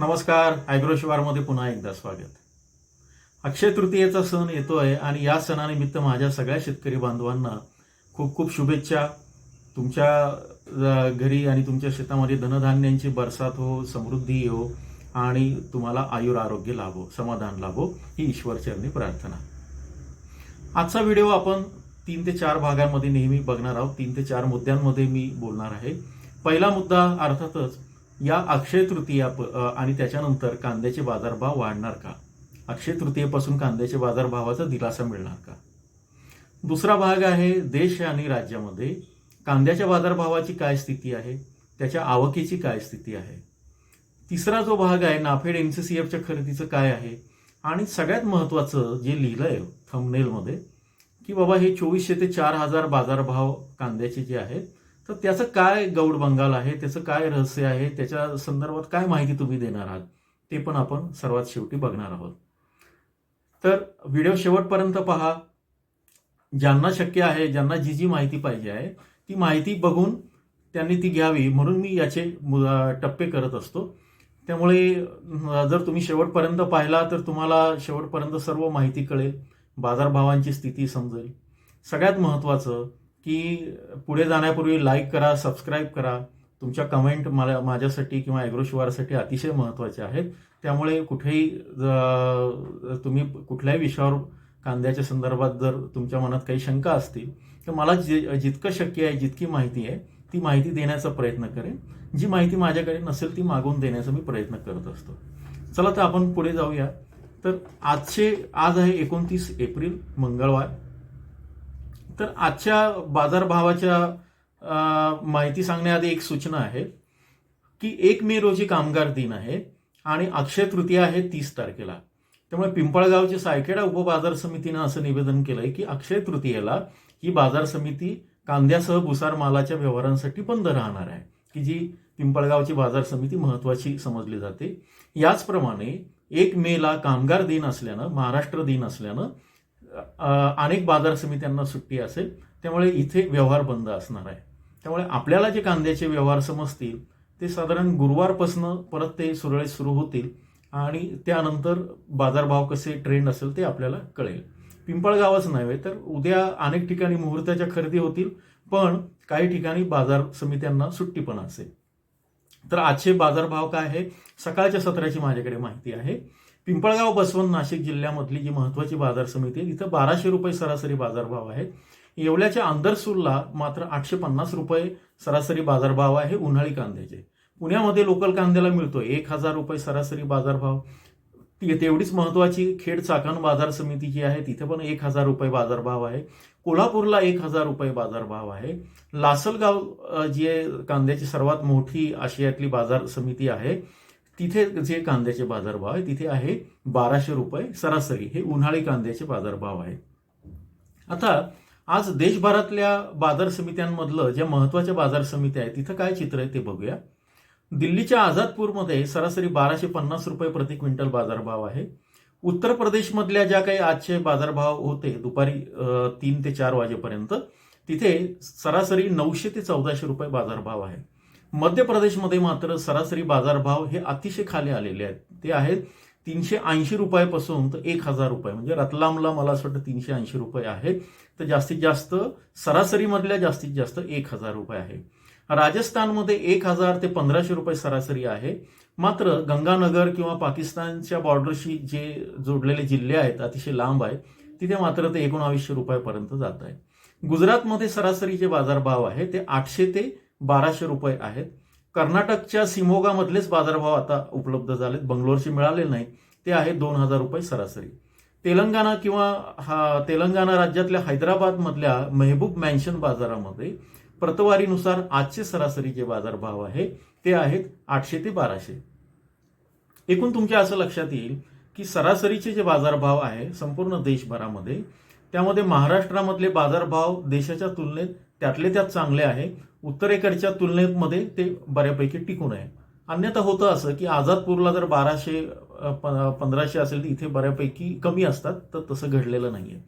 नमस्कार ॲग्रोशिवारमध्ये पुन्हा एकदा स्वागत. अक्षय तृतीयेचा सण येतो आहे आणि या सणानिमित्त माझ्या सगळ्या शेतकरी बांधवांना खूप खूप शुभेच्छा. तुमच्या घरी आणि तुमच्या शेतामध्ये धनधान्यांची बरसात हो समृद्धी हो आणि तुम्हाला आयुर आरोग्य लाभो समाधान लाभो ही ईश्वरचरणी प्रार्थना. आजचा व्हिडिओ आपण तीन ते चार भागांमध्ये नेहमी बघणार आहोत. तीन ते चार मुद्द्यांमध्ये मी बोलणार आहे. पहिला मुद्दा अर्थातच या अक्षय तृतीया आणि त्याच्यानंतर कांद्याचे बाजारभाव वाढणार का? अक्षय तृतीयेपासून कांद्याचे बाजारभावाचा दिलासा मिळणार का? दुसरा भाग आहे देश आणि राज्यामध्ये कांद्याच्या बाजारभावाची काय स्थिती आहे? त्याच्या आवकीची काय स्थिती आहे? तिसरा जो भाग आहे नाफेड एन सी सी एफच्या खरेदीचं काय आहे? आणि सगळ्यात महत्त्वाचं जे लिहिलंय थंबनेलमध्ये की बाबा हे चोवीसशे ते चार हजार बाजारभाव कांद्याचे जे आहेत तर त्याचं काय गौड बंगाल आहे? त्याचं काय रहस्य आहे? त्याच्या संदर्भात काय माहिती तुम्ही देणार आहात? ते पण आपण सर्वात शेवटी बघणार आहोत. तर व्हिडिओ शेवटपर्यंत पहा. ज्यांना शक्य आहे ज्यांना जी जी माहिती पाहिजे आहे ती माहिती बघून त्यांनी ती घ्यावी म्हणून मी याचे मु- टप्पे करत असतो. त्यामुळे जर तुम्ही शेवटपर्यंत पाहिला तर तुम्हाला शेवटपर्यंत सर्व माहिती कळेल बाजारभावांची स्थिती समजेल. सगळ्यात महत्त्वाचं की पुढे जाण्यापूर्वी लाईक करा सबस्क्राईब करा. तुमच्या कमेंट मला माझ्यासाठी किंवा ॲग्रोशिवारसाठी अतिशय महत्त्वाच्या आहेत. त्यामुळे कुठेही तुम्ही कुठल्याही विषयावर कांद्याच्या संदर्भात जर तुमच्या मनात काही शंका असतील तर मला जे जितकं शक्य आहे जितकी माहिती आहे ती माहिती देण्याचा प्रयत्न करेन. जी माहिती माझ्याकडे नसेल ती मागून देण्याचा मी प्रयत्न करत असतो. चला तर आपण पुढे जाऊया. तर आजचे आज आहे एकोणतीस एप्रिल मंगळवार. तर आजच्या बाजारभावाच्या माहिती सांगण्याआधी एक सूचना आहे की एक मे रोजी कामगार दिन आहे आणि अक्षय तृतीया आहे तीस तारखेला. त्यामुळे पिंपळगावच्या सायखेडा उपबाजार समितीनं असं निवेदन केलंय की अक्षय तृतीयेला ही बाजार समिती कांद्यासह भुसार मालाच्या व्यवहारांसाठी बंद राहणार आहे की जी पिंपळगावची बाजार समिती महत्वाची समजली जाते. याचप्रमाणे एक मेला कामगार दिन असल्यानं महाराष्ट्र दिन असल्यानं अनेक बाजार समित्यांना सुट्टी असेल त्यामुळे इथे व्यवहार बंद असणार आहे. त्यामुळे आपल्याला जे कांद्याचे व्यवहार समजतील ते साधारण गुरुवारपासनं परत ते सुरळीत सुरू होतील आणि त्यानंतर बाजारभाव कसे ट्रेंड असेल ते आपल्याला कळेल. पिंपळगावच नव्हे तर उद्या अनेक ठिकाणी मुहूर्ताच्या खरेदी होतील पण काही ठिकाणी बाजार समित्यांना सुट्टी पण असेल. तर आजचे बाजारभाव काय आहे? सकाळच्या सत्राची माझ्याकडे माहिती आहे. पिंपळगाव बसवंत नाशिक जिल्ह्यामधली जी महत्वाची बाजार समिती आहे तिथं बाराशे रुपये सरासरी बाजारभाव आहे. येवल्याच्या आंदरसूरला मात्र आठशे पन्नास रुपये सरासरी बाजारभाव आहे उन्हाळी कांद्याचे. पुण्यामध्ये लोकल कांद्याला मिळतो एक हजार रुपये सरासरी बाजारभाव. ती तेवढीच महत्वाची खेड चाकण बाजार समिती जी आहे तिथे पण एक हजार रुपये बाजारभाव आहे. कोल्हापूरला एक हजार रुपये बाजारभाव आहे. लासलगाव जी आहे कांद्याची सर्वात मोठी आशियातली बाजार समिती आहे. तिथे जे कांद्याचे बाजारभाव आहे तिथे आहे बाराशे रुपये सरासरी. हे उन्हाळी कांद्याचे बाजारभाव आहे. आता आज देशभरातल्या बाजार समित्यांमधलं ज्या महत्त्वाच्या बाजार समित्या आहेत तिथं काय चित्र आहे ते बघूया. दिल्लीच्या आझादपूरमध्ये सरासरी बाराशे पन्नास रुपये प्रति क्विंटल बाजारभाव आहे. उत्तर प्रदेशमधल्या ज्या काही आजचे बाजारभाव होते दुपारी तीन ते चार वाजेपर्यंत तिथे सरासरी नऊशे ते चौदाशे रुपये बाजारभाव आहे. मध्य प्रदेशमध्ये मात्र सरासरी बाजारभाव हे अतिशय खाली आलेले आहेत. ते आहेत तीनशे ऐंशी रुपयापासून तर एक हजार रुपये. म्हणजे रतलामला मला असं वाटतं तीनशे ऐंशी रुपये आहे. तर जास्तीत जास्त सरासरीमधल्या जास्तीत जास्त एक हजार रुपये आहे. राजस्थानमध्ये एक हजार ते पंधराशे रुपये सरासरी आहे. मात्र गंगानगर किंवा पाकिस्तानच्या बॉर्डरशी जे जोडलेले जिल्हे आहेत अतिशय लांब आहेत तिथे मात्र ते एकोणावीसशे रुपयापर्यंत जात आहे. गुजरातमध्ये सरासरी जे बाजारभाव आहे ते आठशे ते बाराशे रुपये आहेत. कर्नाटकच्या सिमोगामधलेच बाजारभाव आता उपलब्ध झालेत बंगलोरचे मिळाले नाही ते आहे दोन हजार रुपये सरासरी. तेलंगणा किंवा हा तेलंगणा राज्यातल्या हैदराबादमधल्या मेहबूब मॅन्शन बाजारामध्ये प्रतवारीनुसार आजचे सरासरी जे बाजारभाव आहे ते आहेत आठशे ते बाराशे. एकूण तुमच्या असं लक्षात येईल की सरासरीचे जे बाजारभाव आहे संपूर्ण देशभरामध्ये त्यामध्ये महाराष्ट्रामधले बाजारभाव देशाच्या तुलनेत त्यातले त्यात चांगले आहे. उत्तरेकडच्या तुलनेमध्ये ते बऱ्यापैकी टिकून आहे. अन्यथा होतं असं की आझादपूरला जर बाराशे प- पंधराशे असेल तर इथे बऱ्यापैकी कमी असतात तर तसं घडलेलं नाहीये.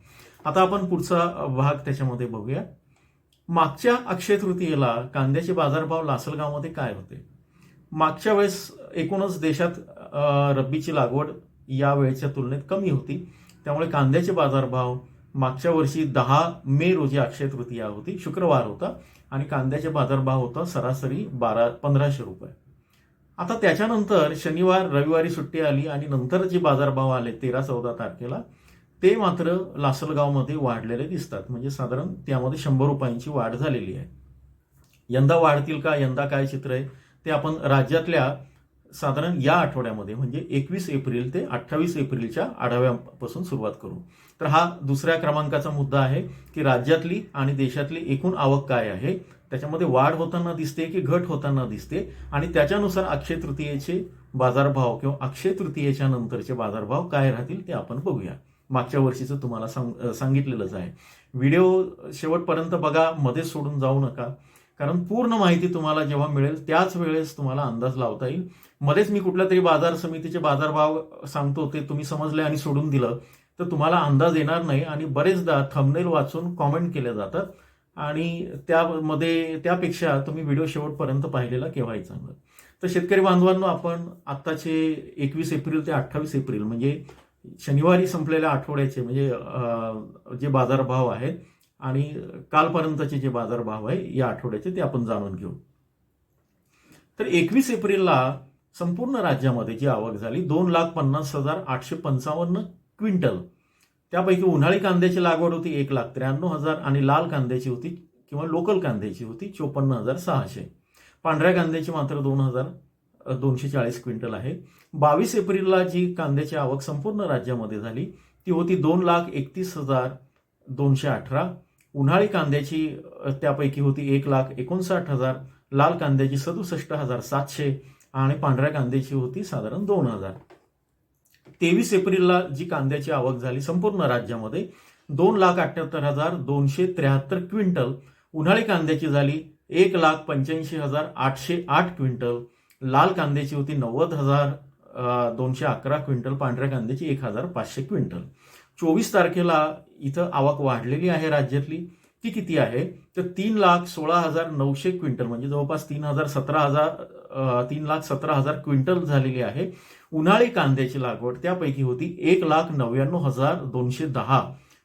आता आपण पुढचा भाग त्याच्यामध्ये बघूया. मागच्या अक्षय तृतीयेला कांद्याचे बाजारभाव लासलगावमध्ये काय होते? मागच्या वेळेस एकूणच देशात रब्बीची लागवड या वेळेच्या तुलनेत कमी होती. त्यामुळे कांद्याचे बाजारभाव मागच्या वर्षी दहा मे रोजी अक्षय तृतीया होती. शुक्रवार होता आणि कांद्याचे बाजारभाव होता सरासरी बारा पंधराशे रुपये. आता त्याच्यानंतर शनिवार रविवारी सुट्टी आली आणि नंतर जे बाजारभाव आले तेरा चौदा तारखेला ते मात्र लासलगावमध्ये वाढलेले दिसतात. म्हणजे साधारण त्यामध्ये शंभर रुपयांची वाढ झालेली आहे. यंदा वाढतील का? यंदा काय चित्र आहे? ते आपण राज्यातल्या साधारण या आठवड्यामध्ये म्हणजे एकवीस एप्रिल ते अठ्ठावीस एप्रिलच्या आढाव्यापासून सुरुवात करू. तर हा दुसऱ्या क्रमांकाचा मुद्दा आहे की राज्यातली आणि देशातली एकूण आवक काय आहे? त्याच्यामध्ये वाढ होताना दिसते की घट होताना दिसते? आणि त्याच्यानुसार अक्षय तृतीयेचे बाजारभाव किंवा अक्षय तृतीयेच्या नंतरचे बाजारभाव काय राहतील ते आपण बघूया. मागच्या वर्षीचं तुम्हाला सांग सांगितलेलंच आहे. व्हिडिओ शेवटपर्यंत बघा मध्ये सोडून जाऊ नका. कारण पूर्ण माहिती तुम्हाला जेव्हा मिळेल त्याच वेळेस तुम्हाला अंदाज लावता येईल. मध्येच मी कुठल्या तरी बाजार समितीचे बाजारभाव सांगतो ते तुम्ही समजले आणि सोडून दिलं तर तुम्हाला अंदाज येणार नाही आणि बरेचदा थंबनेल वाचून कॉमेंट केल्या जातात. आणि त्यामध्ये त्यापेक्षा तुम्ही व्हिडिओ शेवटपर्यंत पाहिलेला केव्हाही चांगलं. तर शेतकरी बांधवांनो आपण आत्ताचे एकवीस एप्रिल ते अठ्ठावीस एप्रिल म्हणजे शनिवारी संपलेल्या आठवड्याचे म्हणजे जे बाजारभाव आहेत आणि कालपर्यंतचे जे बाजारभाव आहे या आठवड्याचे ते आपण जाणून घेऊ. तर एकवीस एप्रिलला संपूर्ण राज्यामध्ये जी आवक झाली दोन लाख पन्नास हजार आठशे पंचावन्न क्विंटल. त्यापैकी उन्हाळी कांद्याची लागवड होती एक लाख त्र्याण्णव हजार आणि लाल कांद्याची होती किंवा लोकल कांद्याची होती चोपन्न हजार सहाशे. पांढऱ्या कांद्याची मात्र दोन हजार दोनशे चाळीस क्विंटल आहे. बावीस एप्रिलला जी कांद्याची आवक संपूर्ण राज्यामध्ये झाली ती होती दोन लाख एकतीस हजार दोनशे अठरा. उन्हाळी कांद्याची त्यापैकी होती एक लाख एकोणसाठ हजार लाल कांद्याची सदुसष्ट हजार सातशे आणि पांढऱ्या कांद्याची होती साधारण दोन हजार. तेवीस एप्रिलला जी कांद्याची आवक झाली संपूर्ण राज्यामध्ये दोन लाख अठ्याहत्तर हजार दोनशे त्र्याहत्तर क्विंटल. उन्हाळी कांद्याची झाली एक लाख पंच्याऐंशी हजार आठशे आठ क्विंटल. लाल कांद्याची होती नव्वद हजार दोनशे अकरा क्विंटल पांढऱ्या कांद्याची एक हजार पाचशे क्विंटल. चोवीस तारखेला इथं आवक वाढलेली आहे राज्यातली. ती किती आहे? तर तीन लाख सोळा हजार नऊशे क्विंटल म्हणजे जवळपास तीन हजार सतरा हजार तीन लाख सतरा हजार क्विंटल झालेली आहे. उन्हाळी कांद्याची लागवड त्यापैकी होती एक लाख नव्याण्णव हजार दोनशे दहा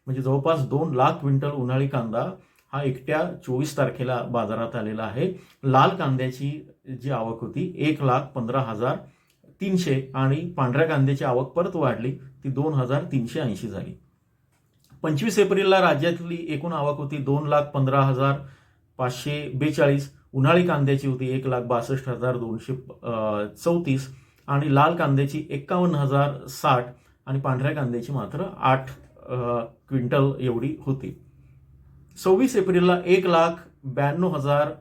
म्हणजे जवळपास दोन लाख क्विंटल उन्हाळी कांदा हा एकट्या चोवीस तारखेला बाजारात आलेला आहे. लाल कांद्याची जी आवक होती एक लाख पंधरा हजार तीनशे आणि पांढऱ्या कांद्याची आवक परत वाढली ती दोन हजार तीनशे ऐंशी झाली. पंचवीस एप्रिलला राज्यातली एकूण आवक होती दोन लाख पंधरा हजार पाचशे बेचाळीस उन्हाळी कांद्याची होती एक लाख बासष्ट हजार दोनशे चौतीस आणि लाल कांद्याची एक्कावन्न हजार साठ आणि पांढऱ्या कांद्याची मात्र आठ क्विंटल एवढी होती. सव्वीस एप्रिलला एक लाख ब्याण्णव हजार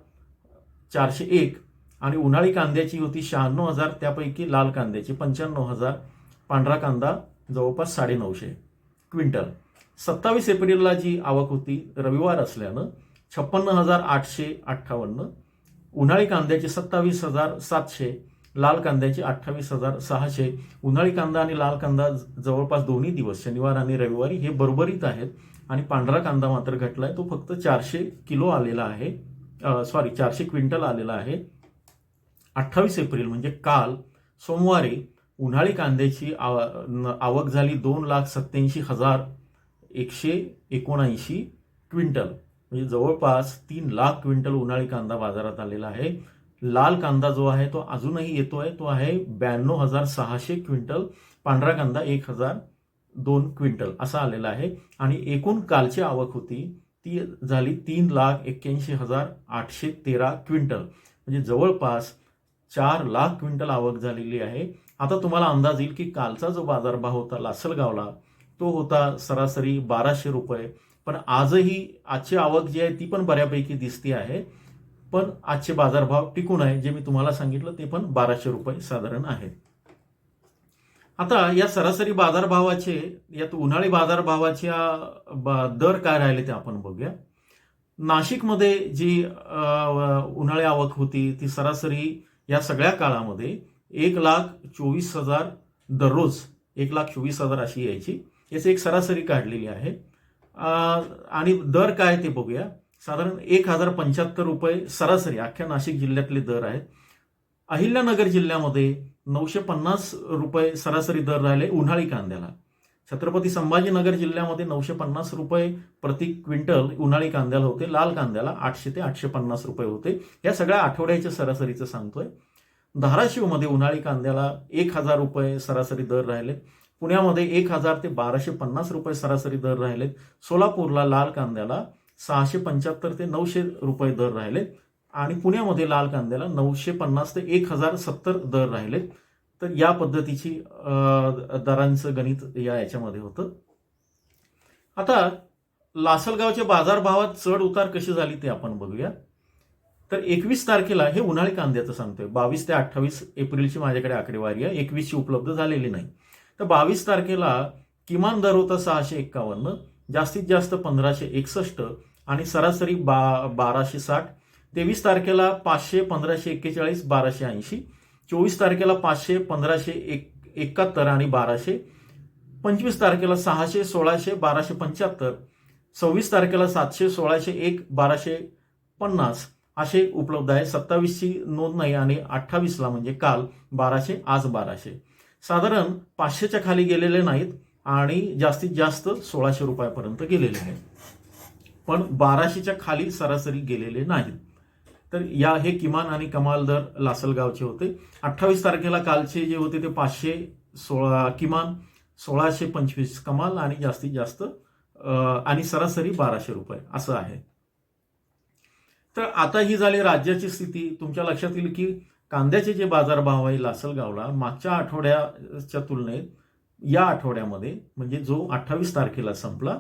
चारशे एक आणि उन्हाळी कांद्याची होती शहाण्णव हजार त्यापैकी लाल कांद्याची पंच्याण्णव हजार पांढरा कांदा जवळपास साडेनऊशे क्विंटल. सत्तावीस एप्रिलला जी आवक होती रविवार असल्यानं छप्पन्न हजार आठशे अठ्ठावन्न उन्हाळी कांद्याची सत्तावीस हजार सातशे लाल कांद्याची अठ्ठावीस हजार सहाशे उन्हाळी कांदा आणि लाल कांदा जवळपास दोन्ही दिवस शनिवार आणि रविवारी हे बरोबरीत आहेत. आणि पांढरा कांदा मात्र घटलाय. तो फक्त चारशे किलो आलेला आहे. सॉरी चारशे क्विंटल आलेला आहे. अठ्ठावीस एप्रिल म्हणजे काल सोमवारी उन्हाळी कांद्याची आव- न- आवक झाली दोन लाख सत्याऐंशी हजार एकशे एकोणऐंशी क्विंटल. म्हणजे जवळपास तीन लाख क्विंटल उन्हाळी कांदा बाजारात आलेला आहे. लाल कांदा जो आहे तो अजूनही येतो आहे तो आहे ब्याण्णव हजार सहाशे क्विंटल. पांढरा कांदा एक हजार दोन क्विंटल असा आलेला आहे. आणि एकूण कालची आवक होती ती झाली तीन लाख एक्क्याऐंशी हजार आठशे तेरा क्विंटल. म्हणजे जवळपास चार लाख क्विंटल आवक झालेली आहे. आता तुम्हाला अंदाज येईल की कालचा जो बाजारभाव होता लासलगावला तो होता सरासरी बाराशे रुपये. पण आजही आजची आवक जी आहे ती पण बऱ्यापैकी दिसते आहे. पण आजचे बाजारभाव टिकून आहे जे मी तुम्हाला सांगितलं ते पण बाराशे रुपये साधारण आहेत आता या सरासरी बाजारभावाचे यात उन्हाळी बाजारभावाच्या बा दर काय राहिले ते आपण बघूया. नाशिकमध्ये जी उन्हाळी आवक होती ती सरासरी या सगळ्या काळामध्ये एक लाख चोवीस हजार दररोज एक लाख चोवीस हजार अशी यायची. याची एक सरासरी काढलेली आहे. आणि दर काय ते बघूया. साधारण एक हजार पंच्याहत्तर रुपये सरासरी अख्ख्या नाशिक जिल्ह्यातले दर आहेत. अहिल्यानगर जिल्ह्यामध्ये नऊशे पन्नास रुपये सरासरी दर राहिले उन्हाळी कांद्याला. छत्रपती संभाजीनगर जिल्ह्यामध्ये नऊशे पन्नास रुपये प्रति क्विंटल उन्हाळी कांद्याला होते. लाल कांद्याला आठशे ते आठशे पन्नास रुपये होते. या सगळ्या आठवड्याच्या सरासरीचं सांगतोय. धाराशिवमध्ये उन्हाळी कांद्याला एक हजार रुपये सरासरी दर राहिले. पुण्यामध्ये एक हजार ते बाराशे पन्नास रुपये सरासरी दर राहिले. सोलापूरला लाल कांद्याला सहाशे पंच्याहत्तर ते नऊशे रुपये दर राहिले. आणि पुण्यामध्ये लाल कांद्याला नऊशे पन्नास ते एक हजार सत्तर दर राहिले. तर या पद्धतीची दरांचं गणित या याच्यामध्ये होतं. आता लासलगावच्या बाजारभावात चढ उतार कशी झाली ते आपण बघूया. तर एकवीस तारखेला हे उन्हाळी कांद्याचं सांगतोय. बावीस ते अठ्ठावीस एप्रिलची माझ्याकडे आकडेवारी आहे. एकवीसची उपलब्ध झालेली नाही. तर बावीस तारखेला किमान दर होता सहाशे एक्कावन्न जास्तीत जास्त पंधराशे एकसष्ट आणि सरासरी बा बाराशे साठ. तेवीस तारखेला पाचशे पंधराशे एक्केचाळीस बाराशे ऐंशी. चोवीस तारखेला पाचशे पंधराशे एक एकाहत्तर आणि बाराशे. पंचवीस तारखेला सहाशे सोळाशे बाराशे पंच्याहत्तर. सव्वीस तारखेला सातशे सोळाशे एक बाराशे पन्नास. असे उपलब्ध आहे. सत्तावीसची नोंद नाही आणि अठ्ठावीसला म्हणजे काल बाराशे आज बाराशे. साधारण पाचशेच्या खाली गेलेले नाहीत आणि जास्तीत जास्त सोळाशे रुपयापर्यंत गेलेले आहेत पण बाराशेच्या खाली सरासरी गेलेले नाहीत. तर या हे किमान आणि कमाल दर लासलगावचे होते. अठ्ठावीस तारखेला कालचे जे होते ते पाचशे सोळा किमान सोळाशे पंचवीस कमाल आणि जास्तीत जास्त आणि सरासरी बाराशे रुपये असं आहे. तर आता ही झाली राज्याची स्थिती. तुमच्या लक्षात येईल की कांद्याचे जे बाजारभाव आहे लासलगावला मागच्या आठवड्याच्या तुलनेत या आठवड्यामध्ये म्हणजे जो अठ्ठावीस तारखेला संपला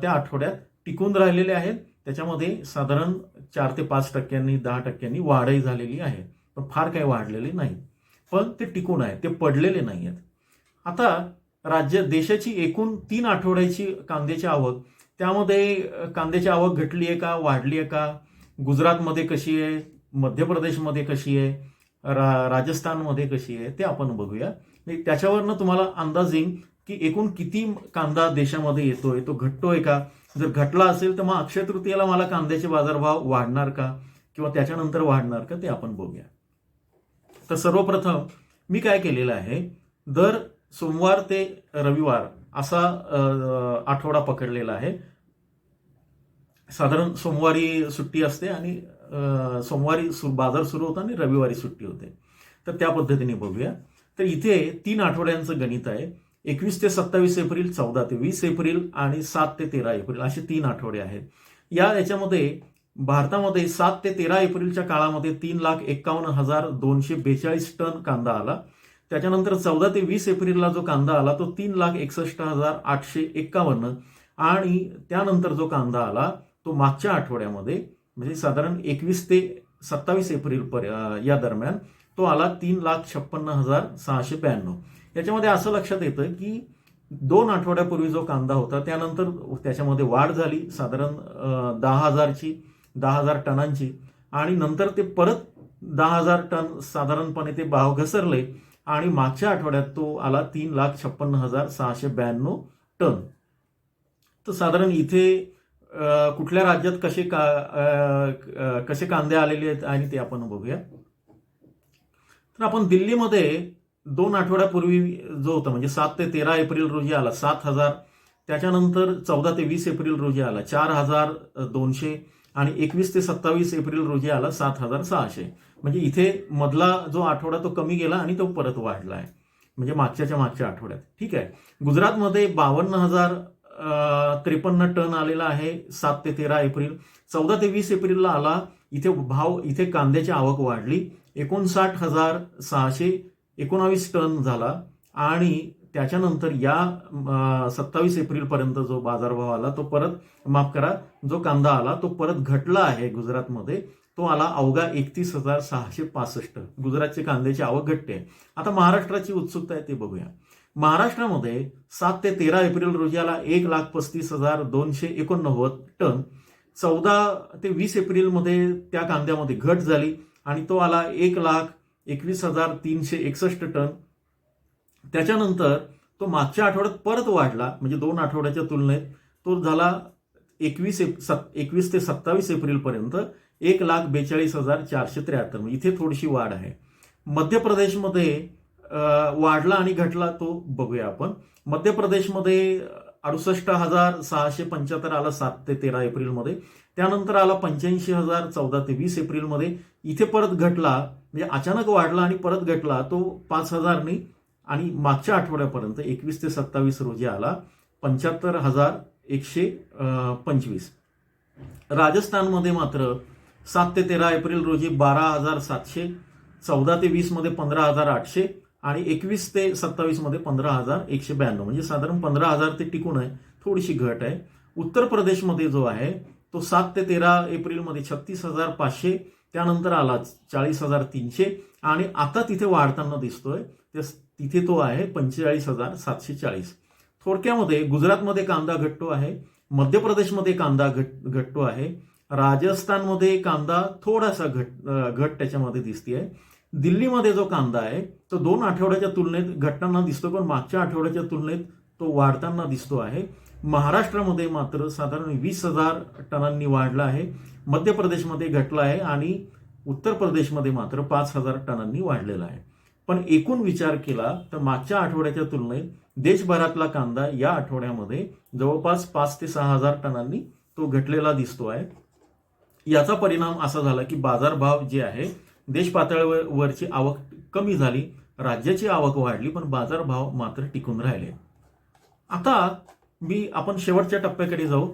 त्या आठवड्यात टिकून राहिलेले आहेत. त्याच्यामध्ये साधारण चार ते पाच टक्क्यांनी दहा टक्क्यांनी वाढही झालेली आहे. पण फार काही वाढलेले नाही. पण ते टिकून आहे ते पडलेले नाही आहेत. आता राज्य देशाची एकूण तीन आठवड्याची कांद्याची आवक त्यामध्ये कांद्याची आवक घटली आहे का वाढली आहे का? गुजरातमध्ये कशी आहे? मध्य प्रदेशमध्ये कशी आहे? रा राजस्थानमध्ये कशी आहे? ते आपण बघूया. त्याच्यावरनं तुम्हाला अंदाज येईल की एकूण किती कांदा देशामध्ये येतोय तो घटतोय का? जर घटला असेल तर मग अक्षय तृतीयेला मला कांद्याचे बाजारभाव वाढणार का? किंवा त्याच्यानंतर वाढणार का? ते आपण बघूया. तर सर्वप्रथम मी काय केलेलं आहे? दर सोमवार ते रविवार असा आठवडा पकडलेला आहे. साधारण सोमवारी सुट्टी असते आणि सोमवारी सु बाजार सुरू होता आणि रविवारी सुट्टी होते. तर त्या पद्धतीने बघूया. तर इथे तीन आठवड्यांचं गणित आहे. एकवीस ते सत्तावीस एप्रिल चौदा ते वीस एप्रिल आणि सात ते तेरा एप्रिल असे तीन आठवडे आहेत. या याच्यामध्ये भारतामध्ये सात ते तेरा एप्रिलच्या काळामध्ये तीन लाख एक्कावन्न हजार दोनशे बेचाळीस टन कांदा आला. त्याच्यानंतर चौदा ते वीस एप्रिलला जो कांदा आला तो तीन लाख एकसष्ट हजार आठशे एक्कावन्न आणि त्यानंतर जो कांदा आला तो मागच्या आठवड्यामध्ये म्हणजे साधारण एकवीस ते सत्तावीस एप्रिल पर या दरम्यान तो आला तीन लाख छप्पन्न हजार सहाशे ब्याण्णव. याच्यामध्ये असं लक्षात येतं की दोन आठवड्यापूर्वी जो कांदा होता त्यानंतर त्याच्यामध्ये वाढ झाली. साधारण दहा हजारची दहा हजार टनांची आणि नंतर ते परत दहा हजार टन साधारणपणे ते भाव घसरले आणि मागच्या आठवड्यात तो आला तीन लाख छप्पन्न हजार सहाशे ब्याण्णव टन. तर साधारण इथे कुठल्या राज्यात कसे का कसे कांदे आलेले आहेत आणि ते आपण बघूया. तर आपण दिल्लीमध्ये दोन आठवड्यापूर्वी जो होता म्हणजे सात ते तेरा एप्रिल रोजी आला सात हजार. त्याच्यानंतर चौदा ते वीस एप्रिल रोजी आला चार हजार दोनशे आणि एकवीस ते सत्तावीस एप्रिल रोजी आला सात हजार सहाशे. म्हणजे इथे मधला जो आठवडा तो कमी गेला आणि तो परत वाढला आहे. म्हणजे मागच्याच्या मागच्या आठवड्यात. ठीक आहे. गुजरातमध्ये बावन्न हजार त्रेपन्न टन आलेला आहे सात ते तेरा एप्रिल. चौदा ते वीस एप्रिलला आला इथे भाव इथे कांद्याची आवक वाढली एकोणसाठ हजार सहाशे एकोणावीस टन झाला आणि त्याच्यानंतर या सत्तावीस एप्रिलपर्यंत जो बाजारभाव आला तो परत माफ करा जो कांदा आला तो परत घटला आहे गुजरातमध्ये तो आला अवघा एकतीस हजार सहाशे पासष्ट. गुजरातचे कांद्याची आवक घटते आता महाराष्ट्राची उत्सुकता आहे ते बघूया. महाराष्ट्रामध्ये सात ते तेरा एप्रिल रोजी आला एक लाख पस्तीस हजार दोनशे एकोणनव्वद टन. चौदा ते वीस एप्रिलमध्ये त्या कांद्यामध्ये घट झाली आणि तो आला एक लाख एकवीस हजार तीनशे एकसष्ट टन. त्याच्यानंतर तो मागच्या आठवड्यात परत वाढला म्हणजे दोन आठवड्याच्या तुलनेत तो झाला एकवीस एप एकवीस ते सत्तावीस एप्रिलपर्यंत एक लाख बेचाळीस हजार चारशे त्र्याहत्तर. म्हणजे इथे थोडीशी वाढ आहे. मध्य प्रदेशमध्ये वाढला आणि घटला तो बघूया आपण. मध्य प्रदेशमध्ये अडुसष्ट हजार सहाशे पंच्याहत्तर आला सात ते तेरा एप्रिलमध्ये. त्यानंतर आला पंच्याऐंशी हजार चौदा ते वीस एप्रिलमध्ये. इथे परत घटला म्हणजे अचानक वाढला आणि परत घटला तो पाच हजारनी आणि मागच्या आठवड्यापर्यंत एकवीस ते सत्तावीस रोजी आला पंच्याहत्तर हजार एकशे पंचवीस. राजस्थानमध्ये मात्र सात ते तेरा एप्रिल रोजी बारा हजार सातशे चौदा ते वीसमध्ये पंधरा हजार आठशे आणि एकवीस ते सत्तावीसमध्ये पंधरा हजार एकशे ब्याण्णव. म्हणजे साधारण पंधरा हजार ते टिकून आहे थोडीशी घट आहे. उत्तर प्रदेशमध्ये जो आहे तो सात ते तेरा एप्रिलमध्ये छत्तीस हजार पाचशे त्यानंतर आला चाळीस हजार तीनशे. आणि आता तिथे वाढताना दिसतोय ते तिथे तो आहे पंचेचाळीस हजार सातशे चाळीस. थोडक्यामध्ये गुजरातमध्ये कांदा घटतो आहे मध्य प्रदेशमध्ये कांदा घट घटतो आहे राजस्थानमध्ये कांदा थोडासा घट घट त्याच्यामध्ये दिसते दिल्लीमध्ये जो कांदा आहे तो दोन आठवड्याच्या तुलनेत घटताना दिसतो पण मागच्या आठवड्याच्या तुलनेत तो वाढताना दिसतो आहे. महाराष्ट्रामध्ये मात्र साधारण वीस हजार टनांनी वाढला आहे. मध्य प्रदेशमध्ये घटला आहे आणि उत्तर प्रदेशमध्ये मात्र पाच हजार टनांनी वाढलेला आहे. पण एकूण विचार केला तर मागच्या आठवड्याच्या तुलनेत देशभरातला कांदा या आठवड्यामध्ये जवळपास पाच ते सहा हजार टनांनी तो घटलेला दिसतो आहे. याचा परिणाम असा झाला की बाजारभाव जे आहे देश पातळीवरची आवक कमी झाली राज्याची आवक वाढली पण बाजारभाव मात्र टिकून राहिले. आता मी आपण शेवटच्या टप्प्याकडे जाऊ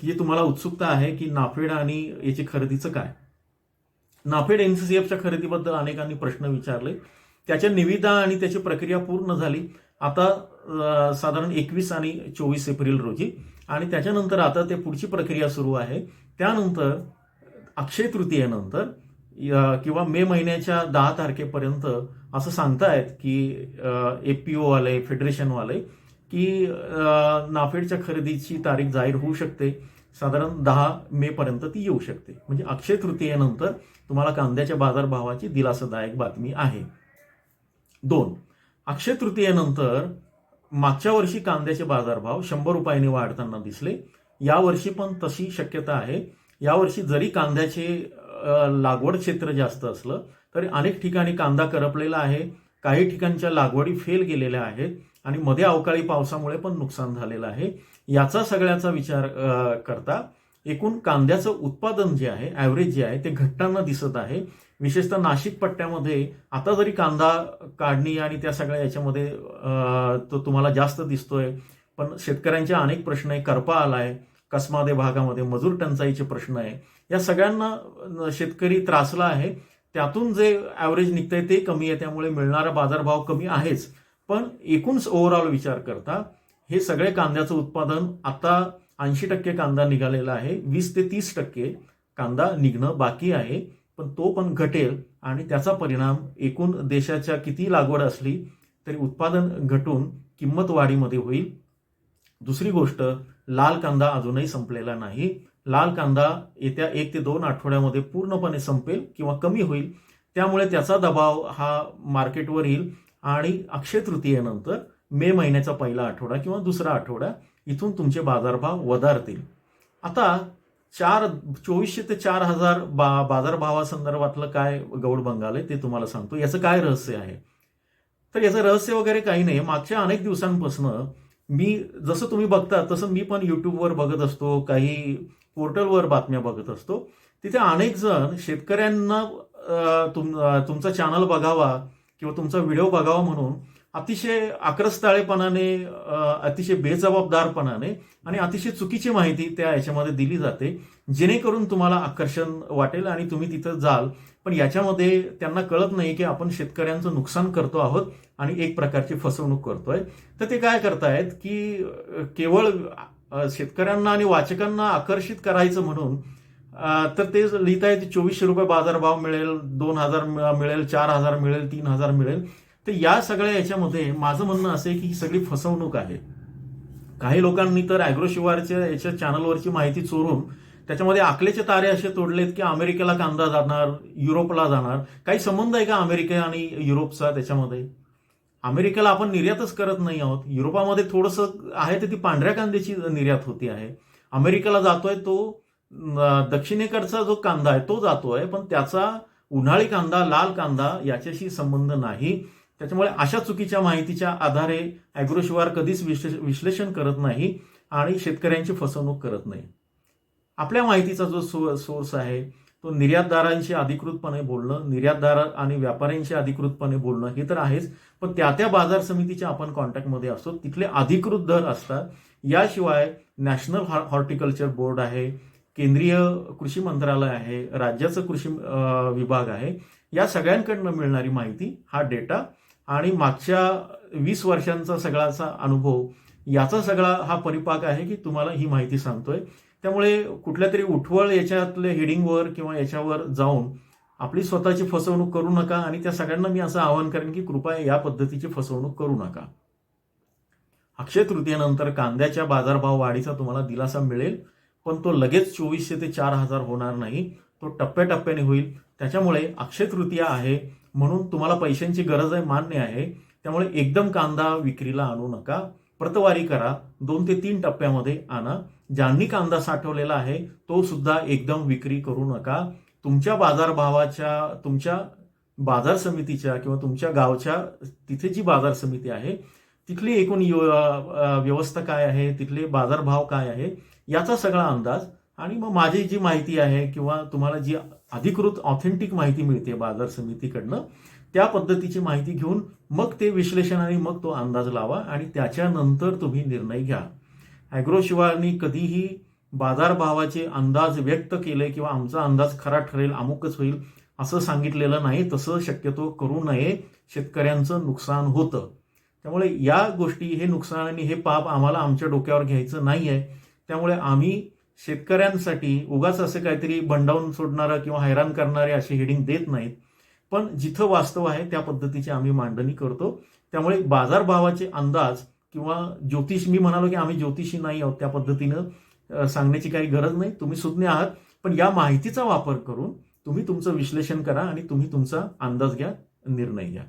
की तुम्हाला उत्सुकता आहे की नाफेड आणि याची खरेदीचं काय. नाफेड एनसीसीएफच्या खरेदीबद्दल अनेकांनी प्रश्न विचारले. त्याच्या निविदा आणि त्याची प्रक्रिया पूर्ण झाली. आता साधारण एकवीस आणि चोवीस एप्रिल रोजी. आणि त्याच्यानंतर आता ते पुढची प्रक्रिया सुरू आहे. त्यानंतर अक्षय तृतीयेनंतर किंवा मे महिन्याच्या दहा तारखेपर्यंत असं सांगतायत की ए पी ओवाले फेडरेशनवाले की नाफेडच्या खरेदीची तारीख जाहीर होऊ शकते. साधारण दहा मे पर्यंत ती येऊ शकते. म्हणजे अक्षय तृतीयेनंतर तुम्हाला कांद्याच्या बाजारभावाची दिलासादायक बातमी आहे. दोन अक्षय तृतीयेनंतर मागच्या वर्षी कांद्याचे बाजारभाव शंभर रुपयाने वाढताना दिसले. यावर्षी पण तशी शक्यता आहे. यावर्षी जरी कांद्याचे लागवड क्षेत्र जास्त असलं तरी अनेक ठिकाणी कांदा करपलेला आहे. काही ठिकाणच्या लागवडी फेल गेलेल्या आहेत. आणि मध्ये अवकाळी पावसामुळे पण नुकसान झालेलं आहे. याचा सगळ्याचा विचार करता एकूण कांद्याचं उत्पादन जे आहे ॲव्हरेज जे आहे ते घटताना दिसत आहे. विशेषतः नाशिक पट्ट्यामध्ये आता जरी कांदा काढणी आणि त्या सगळ्या याच्यामध्ये तो तुम्हाला जास्त दिसतोय पण शेतकऱ्यांचे अनेक प्रश्न आहे. करपा आलाय कसमादे भागामध्ये मजूर टंचाईचे प्रश्न आहे. या सगळ्यांना शेतकरी त्रासला आहे. त्यातून जे ॲव्हरेज निघतंय ते कमी आहे. त्यामुळे मिळणारा बाजारभाव कमी आहेच. पण एकूण ओव्हरऑल विचार करता हे सगळे कांद्याचं उत्पादन आता ऐंशी टक्के कांदा निघालेला आहे. वीस ते तीस टक्के कांदा निघणं बाकी आहे. पण तो पण घटेल आणि त्याचा परिणाम एकूण देशाच्या किती लागवड असली तरी उत्पादन घटून किंमत वाढीमध्ये होईल. दुसरी गोष्ट लाल कांदा अजूनही संपलेला नाही. लाल कांदा येत्या एक ते दोन आठवड्यामध्ये पूर्णपणे संपेल किंवा कमी होईल. त्यामुळे त्याचा दबाव हा मार्केटवर येईल आणि अक्षय तृतीयेनंतर मे महिन्याचा पहिला आठवडा किंवा दुसरा आठवडा इथून तुमचे बाजारभाव वधारतील आता चार चोवीसशे ते चार हजार बा बाजारभावासंदर्भातलं काय गौड बंगाल आहे ते तुम्हाला सांगतो. याचं काय रहस्य आहे? तर याचं रहस्य वगैरे काही नाही. मागच्या अनेक दिवसांपासून मी जसं तुम्ही बघता तसं मी पण यूट्यूबवर बघत असतो काही पोर्टलवर बातम्या बघत असतो. तिथे अनेक जण शेतकऱ्यांना तुम तुमचा चॅनल बघावा किंवा तुमचा व्हिडिओ बघावा म्हणून अतिशय आक्रस्ताळेपणाने अतिशय बेजबाबदारपणाने आणि अतिशय चुकीची माहिती त्या याच्यामध्ये दिली जाते जेणेकरून तुम्हाला आकर्षण वाटेल आणि तुम्ही तिथं जाल. पण याच्यामध्ये त्यांना कळत नाही की आपण शेतकऱ्यांचं नुकसान करतो आहोत आणि एक प्रकारची फसवणूक करतोय. तर ते काय करतायत की केवळ शेतकऱ्यांना आणि वाचकांना आकर्षित करायचं म्हणून तर ते लिहितायत चोवीसशे रुपये बाजारभाव मिळेल दोन हजार मिळेल चार हजार मिळेल तीन हजार मिळेल. तर या सगळ्या याच्यामध्ये माझं म्हणणं असं आहे की ही सगळी फसवणूक आहे. काही लोकांनी तर ॲग्रो शिवारच्या याच्या चॅनलवरची माहिती चोरून त्याच्यामध्ये आकलेचे तारे असे तोडलेत की अमेरिकेला कांदा जाणार युरोपला जाणार. काही संबंध आहे का अमेरिका आणि युरोपचा त्याच्यामध्ये? अमेरिकेला आपण निर्यातच करत नाही आहोत. युरोपामध्ये थोडंसं आहे तर ती पांढऱ्या कांद्याची निर्यात होती आहे. अमेरिकेला जातोय तो दक्षिणेकडचा जो कांदा आहे तो जातोय पण त्याचा उन्हाळी कांदा लाल कांदा याच्याशी संबंध नाही. त्याच्यामुळे अशा चुकीच्या माहितीच्या आधारे ॲग्रोशिवार कधीच विश्लेष विश्लेषण करत नाही आणि शेतकऱ्यांची फसवणूक करत नाही. आपल्या माहितीचा जो सो सोर्स आहे तो निर्यातदारांशी अधिकृतपणे बोलणं निर्यातदार आणि व्यापाऱ्यांशी अधिकृतपणे बोलणं हे तर आहेच पण त्या त्या बाजार समितीच्या आपण कॉन्टॅक्टमध्ये असतो तिथले अधिकृत दर असतात. याशिवाय नॅशनल हॉ- हॉर्टिकल्चर बोर्ड आहे केंद्रीय कृषी मंत्रालय आहे राज्याचं कृषी विभाग आहे या सगळ्यांकडनं मिळणारी माहिती हा डेटा आणि मागच्या वीस वर्षांचा सगळाचा अनुभव याचा सगळा हा परिपाक आहे की तुम्हाला ही माहिती सांगतोय. त्यामुळे कुठल्या तरी उठवळ याच्यातले हेडिंगवर किंवा याच्यावर जाऊन आपली स्वतःची फसवणूक करू नका आणि त्या सगळ्यांना मी असं आवाहन करेन की कृपया या पद्धतीची फसवणूक करू नका. अक्षय तृतीयेनंतर कांद्याच्या बाजारभाव वाढीचा तुम्हाला दिलासा मिळेल. पण तो लगेच चोवीसशे ते चार हजार होणार नाही. तो टप्प्याटप्प्याने होईल. त्याच्यामुळे अक्षय तृतीया आहे म्हणून तुम्हाला पैशांची गरज आहे मान्य आहे. त्यामुळे एकदम कांदा विक्रीला आणू नका. प्रतवारी करा. दोन ते तीन टप्प्यामध्ये आणा. ज्यांनी कांदा साठवलेला आहे तो सुद्धा एकदम विक्री करू नका. तुमच्या बाजारभावाच्या तुमच्या बाजार समितीच्या किंवा तुमच्या गावच्या तिथे जी बाजार समिती आहे तिथली एकूण व्यवस्था काय आहे? तिथले बाजारभाव काय आहे? याचा सगळा अंदाज आणि मग माझी जी माहिती आहे किंवा तुम्हाला जी अधिकृत ऑथेंटिक माहिती मिळते बाजार समितीकडनं त्या पद्धतीची माहिती घेऊन मग ते विश्लेषण आणि मग तो अंदाज लावा आणि त्याच्यानंतर तुम्ही निर्णय घ्या. ॲग्रोशिवारनी कधीही बाजारभावाचे अंदाज व्यक्त केले किंवा आमचा अंदाज खरा ठरेल अमुकच होईल असं सांगितलेलं नाही तसं शक्यतो करू नये शेतकऱ्यांचं नुकसान होतं. त्यामुळे या गोष्टी हे नुकसान आणि हे पाप आम्हाला आमच्या डोक्यावर घ्यायचं नाही आहे त्यामुळे आम्ही शेतकऱ्यांसाठी उगाच असे काहीतरी बंडावून सोडणारं किंवा हैराण करणारे असे हेडिंग देत नाहीत. पण जिथं वास्तव आहे त्या पद्धतीची आम्ही मांडणी करतो. त्यामुळे बाजारभावाचे अंदाज किंवा ज्योतिष मी म्हणालो की आम्ही ज्योतिषी नाही आहोत त्या पद्धतीनं सांगण्याची काही गरज नाही. तुम्ही सुज्ञ आहात पण या माहितीचा वापर करून तुम्ही तुमचं विश्लेषण करा आणि तुम्ही तुमचा अंदाज घ्या निर्णय घ्या.